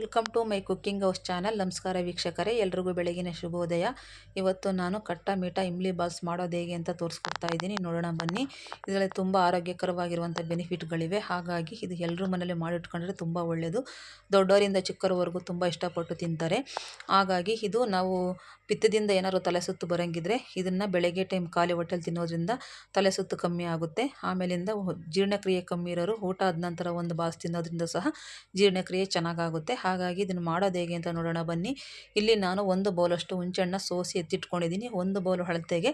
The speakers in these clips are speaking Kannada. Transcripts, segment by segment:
Welcome to my cooking house channel. ನಮಸ್ಕಾರ ವೀಕ್ಷಕರೇ, ಎಲ್ರಿಗೂ ಬೆಳಗಿನ ಶುಭೋದಯ. ಇವತ್ತು ನಾನು ಕಟ್ಟ ಮೀಠ ಇಮ್ಲಿ ಬಾಸ್ ಮಾಡೋದು ಹೇಗೆ ಅಂತ ತೋರಿಸ್ಕೊಡ್ತಾ ಇದ್ದೀನಿ. ನೋಡೋಣ ಬನ್ನಿ. ಇದರಲ್ಲಿ ತುಂಬ ಆರೋಗ್ಯಕರವಾಗಿರುವಂಥ ಬೆನಿಫಿಟ್ಗಳಿವೆ. ಹಾಗಾಗಿ ಇದು ಎಲ್ಲರೂ ಮನೇಲಿ ಮಾಡಿಟ್ಕೊಂಡ್ರೆ ತುಂಬ ಒಳ್ಳೆಯದು ದೊಡ್ಡವರಿಂದ ಚಿಕ್ಕವರವರೆಗೂ ತುಂಬ ಇಷ್ಟಪಟ್ಟು ತಿಂತಾರೆ. ಹಾಗಾಗಿ ಇದು ನಾವು ಪಿತ್ತದಿಂದ ಏನಾದರೂ ತಲೆ ಸುತ್ತು ಬರೋಂಗಿದ್ರೆ ಇದನ್ನು ಬೆಳಗ್ಗೆ ಟೈಮ್ ಖಾಲಿ ಹೊಟ್ಟೆಲಿ ತಿನ್ನೋದ್ರಿಂದ ತಲೆ ಸುತ್ತು ಕಮ್ಮಿ ಆಗುತ್ತೆ. ಆಮೇಲಿಂದ ಜೀರ್ಣಕ್ರಿಯೆ ಕಮ್ಮಿ ಇರೋರು ಊಟ ಆದ ನಂತರ ಒಂದು ಬಾಸ್ ತಿನ್ನೋದ್ರಿಂದ ಸಹ ಜೀರ್ಣಕ್ರಿಯೆ ಚೆನ್ನಾಗಾಗುತ್ತೆ. ಹಾಗಾಗಿ ಇದನ್ನು ಮಾಡೋದು ಹೇಗೆ ಅಂತ ನೋಡೋಣ, ಬನ್ನಿ. ಇಲ್ಲಿ ನಾನು ಒಂದು ಬೌಲಷ್ಟು ಹುಂಚಣ್ಣ ಸೋಸಿ ಎತ್ತಿಟ್ಕೊಂಡಿದ್ದೀನಿ. ಒಂದು ಬೌಲ್ ಹಳತೆಗೆ,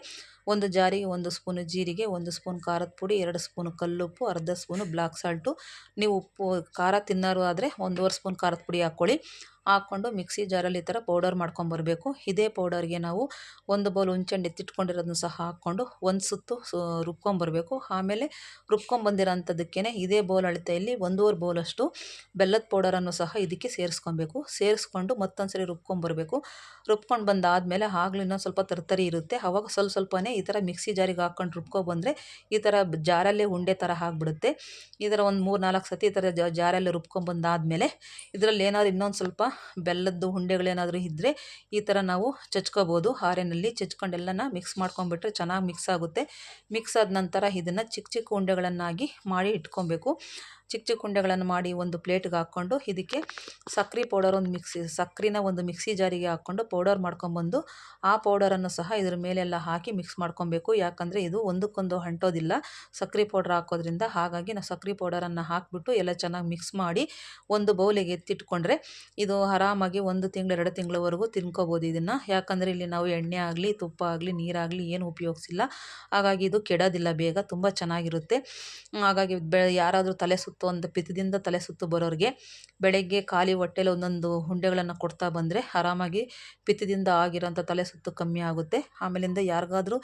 ಒಂದು ಜಾರಿಗೆ ಒಂದು ಸ್ಪೂನು ಜೀರಿಗೆ, ಒಂದು ಸ್ಪೂನ್ ಖಾರದ ಪುಡಿ, ಎರಡು ಸ್ಪೂನು ಕಲ್ಲುಪ್ಪು, ಅರ್ಧ ಸ್ಪೂನು ಬ್ಲಾಕ್ ಸಾಲ್ಟು. ನೀವು ಉಪ್ಪು, ಖಾರ ತಿನ್ನೋರು ಆದರೆ ಒಂದೂವರೆ ಸ್ಪೂನ್ ಖಾರದ ಪುಡಿ ಹಾಕ್ಕೊಳ್ಳಿ. ಹಾಕ್ಕೊಂಡು ಮಿಕ್ಸಿ ಜಾರಲ್ಲಿ ಈ ಥರ ಪೌಡರ್ ಮಾಡ್ಕೊಂಬರ್ಬೇಕು ಇದೇ ಪೌಡರ್ಗೆ ನಾವು ಒಂದು ಬೌಲ್ ಹುಂಚೆಹಣ್ಣು ಎತ್ತಿಟ್ಕೊಂಡಿರೋದನ್ನು ಸಹ ಹಾಕ್ಕೊಂಡು ಒಂದು ಸುತ್ತು ರುಬ್ಕೊಂಬರ್ಬೇಕು ಆಮೇಲೆ ರುಬ್ಕೊಂಬಂದಿರೋಂಥದ್ದಕ್ಕೇ ಇದೇ ಬೌಲ್ ಅಳತೆಯಲ್ಲಿ ಒಂದೂವರೆ ಬೌಲಷ್ಟು ಬೆಲ್ಲದ ಪೌಡರನ್ನು ಸಹ ಇದಕ್ಕೆ ಸೇರಿಸ್ಕೊಬೇಕು. ಸೇರಿಸ್ಕೊಂಡು ಮತ್ತೊಂದು ಸರಿ ರುಬ್ಕೊಂಬರ್ಬೇಕು ರುಬ್ಕೊಂಡು ಬಂದಾದಮೇಲೆ ಆಗಲೂ ಇನ್ನೊಂದು ಸ್ವಲ್ಪ ತರ್ತರಿ ಇರುತ್ತೆ. ಆವಾಗ ಸ್ವಲ್ಪ ಸ್ವಲ್ಪನೇ ಈ ಥರ ಮಿಕ್ಸಿ ಜಾರಿಗೆ ಹಾಕ್ಕೊಂಡು ರುಬ್ಕೊಬಂದರೆ ಈ ಥರ ಜಾರಲ್ಲೇ ಉಂಡೆ ಥರ ಆಗಿಬಿಡುತ್ತೆ. ಈ ಥರ ಒಂದು ಮೂರು ನಾಲ್ಕು ಸತಿ ಈ ಥರ ಜಾರಲ್ಲಿ ರುಬ್ಕೊಂಬಂದಾದಮೇಲೆ ಇದರಲ್ಲಿ ಏನಾದ್ರು ಇನ್ನೊಂದು ಸ್ವಲ್ಪ ಬೆಲ್ಲದ್ದು ಉಂಡೆಗಳೇನಾದರೂ ಇದ್ದರೆ ಈ ಥರ ನಾವು ಚಚ್ಕೋಬೋದು. ಹಾರೆನಲ್ಲಿ ಚಚ್ಕೊಂಡೆಲ್ಲನ ಮಿಕ್ಸ್ ಮಾಡ್ಕೊಂಬಿಟ್ರೆ ಚೆನ್ನಾಗಿ ಮಿಕ್ಸ್ ಆಗುತ್ತೆ. ಮಿಕ್ಸ್ ಆದ ನಂತರ ಇದನ್ನು ಚಿಕ್ಕ ಚಿಕ್ಕ ಉಂಡೆಗಳನ್ನಾಗಿ ಮಾಡಿ ಇಟ್ಕೊಬೇಕು. ಚಿಕ್ಕ ಚಿಕ್ಕ ಉಂಡೆಗಳನ್ನು ಮಾಡಿ ಒಂದು ಪ್ಲೇಟ್ಗೆ ಹಾಕ್ಕೊಂಡು ಇದಕ್ಕೆ ಸಕ್ರೆ ಪೌಡರ್ ಒಂದು ಮಿಕ್ಸಿ ಸಕ್ಕರೆನ ಒಂದು ಮಿಕ್ಸಿ ಜಾರಿಗೆ ಹಾಕ್ಕೊಂಡು ಪೌಡರ್ ಮಾಡ್ಕೊಂಬಂದು ಆ ಪೌಡರನ್ನು ಸಹ ಇದ್ರ ಮೇಲೆಲ್ಲ ಹಾಕಿ ಮಿಕ್ಸ್ ಮಾಡ್ಕೊಬೇಕು. ಯಾಕಂದರೆ ಇದು ಒಂದಕ್ಕೊಂದು ಅಂಟೋದಿಲ್ಲ ಸಕ್ಕರೆ ಪೌಡ್ರ್ ಹಾಕೋದ್ರಿಂದ ಹಾಗಾಗಿ ನಾವು ಸಕ್ಕರೆ ಪೌಡರನ್ನು ಹಾಕಿಬಿಟ್ಟು ಎಲ್ಲ ಚೆನ್ನಾಗಿ ಮಿಕ್ಸ್ ಮಾಡಿ ಒಂದು ಬೌಲಿಗೆ ಎತ್ತಿಟ್ಕೊಂಡ್ರೆ ಇದು ಆರಾಮಾಗಿ ಒಂದು ತಿಂಗಳು, ಎರಡು ತಿಂಗಳವರೆಗೂ ತಿನ್ಕೋಬೋದು ಇದನ್ನು. ಯಾಕಂದರೆ ಇಲ್ಲಿ ನಾವು ಎಣ್ಣೆ ಆಗಲಿ, ತುಪ್ಪ ಆಗಲಿ, ನೀರಾಗಲಿ ಏನು ಉಪಯೋಗಿಸಿಲ್ಲ. ಹಾಗಾಗಿ ಇದು ಕೆಡೋದಿಲ್ಲ, ಬೇಗ ತುಂಬ ಚೆನ್ನಾಗಿರುತ್ತೆ. ಹಾಗಾಗಿ ಬೆ ಯಾರಾದರೂ ತಲೆ ಸುತ್ತು ಒಂದು ಪಿತ್ತದಿಂದ ತಲೆ ಸುತ್ತು ಬರೋರಿಗೆ ಬೆಳಗ್ಗೆ ಖಾಲಿ ಹೊಟ್ಟೆಲಿ ಒಂದೊಂದು ಉಂಡೆಗಳನ್ನು ಕೊಡ್ತಾ ಬಂದರೆ ಆರಾಮಾಗಿ ಪಿತ್ತದಿಂದ ಆಗಿರೋಂಥ ತಲೆ ಸುತ್ತು ಕಮ್ಮಿ ಆಗುತ್ತೆ. ಆಮೇಲಿಂದ ಯಾರಿಗಾದರೂ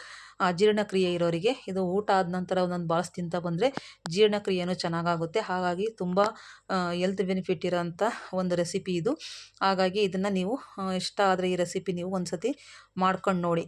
ಜೀರ್ಣಕ್ರಿಯೆ ಇರೋರಿಗೆ ಇದು ಊಟ ಆದ ನಂತರ ಒಂದೊಂದು ಬಾಲ್ಸ್ ತಿಂತಾ ಬಂದರೆ ಜೀರ್ಣಕ್ರಿಯೆನೂ ಚೆನ್ನಾಗಾಗುತ್ತೆ. ಹಾಗಾಗಿ ತುಂಬ ಎಲ್ತ್ ಬೆನಿಫಿಟ್ ಇರೋಂಥ ಒಂದು ರೆಸಿಪಿ ಇದು. ಹಾಗಾಗಿ ಇದನ್ನು ನೀವು ಇಷ್ಟ ಆದರೆ ಈ ರೆಸಿಪಿ ನೀವು ಒಂದು ಸತಿ ಮಾಡ್ಕೊಂಡು ನೋಡಿ.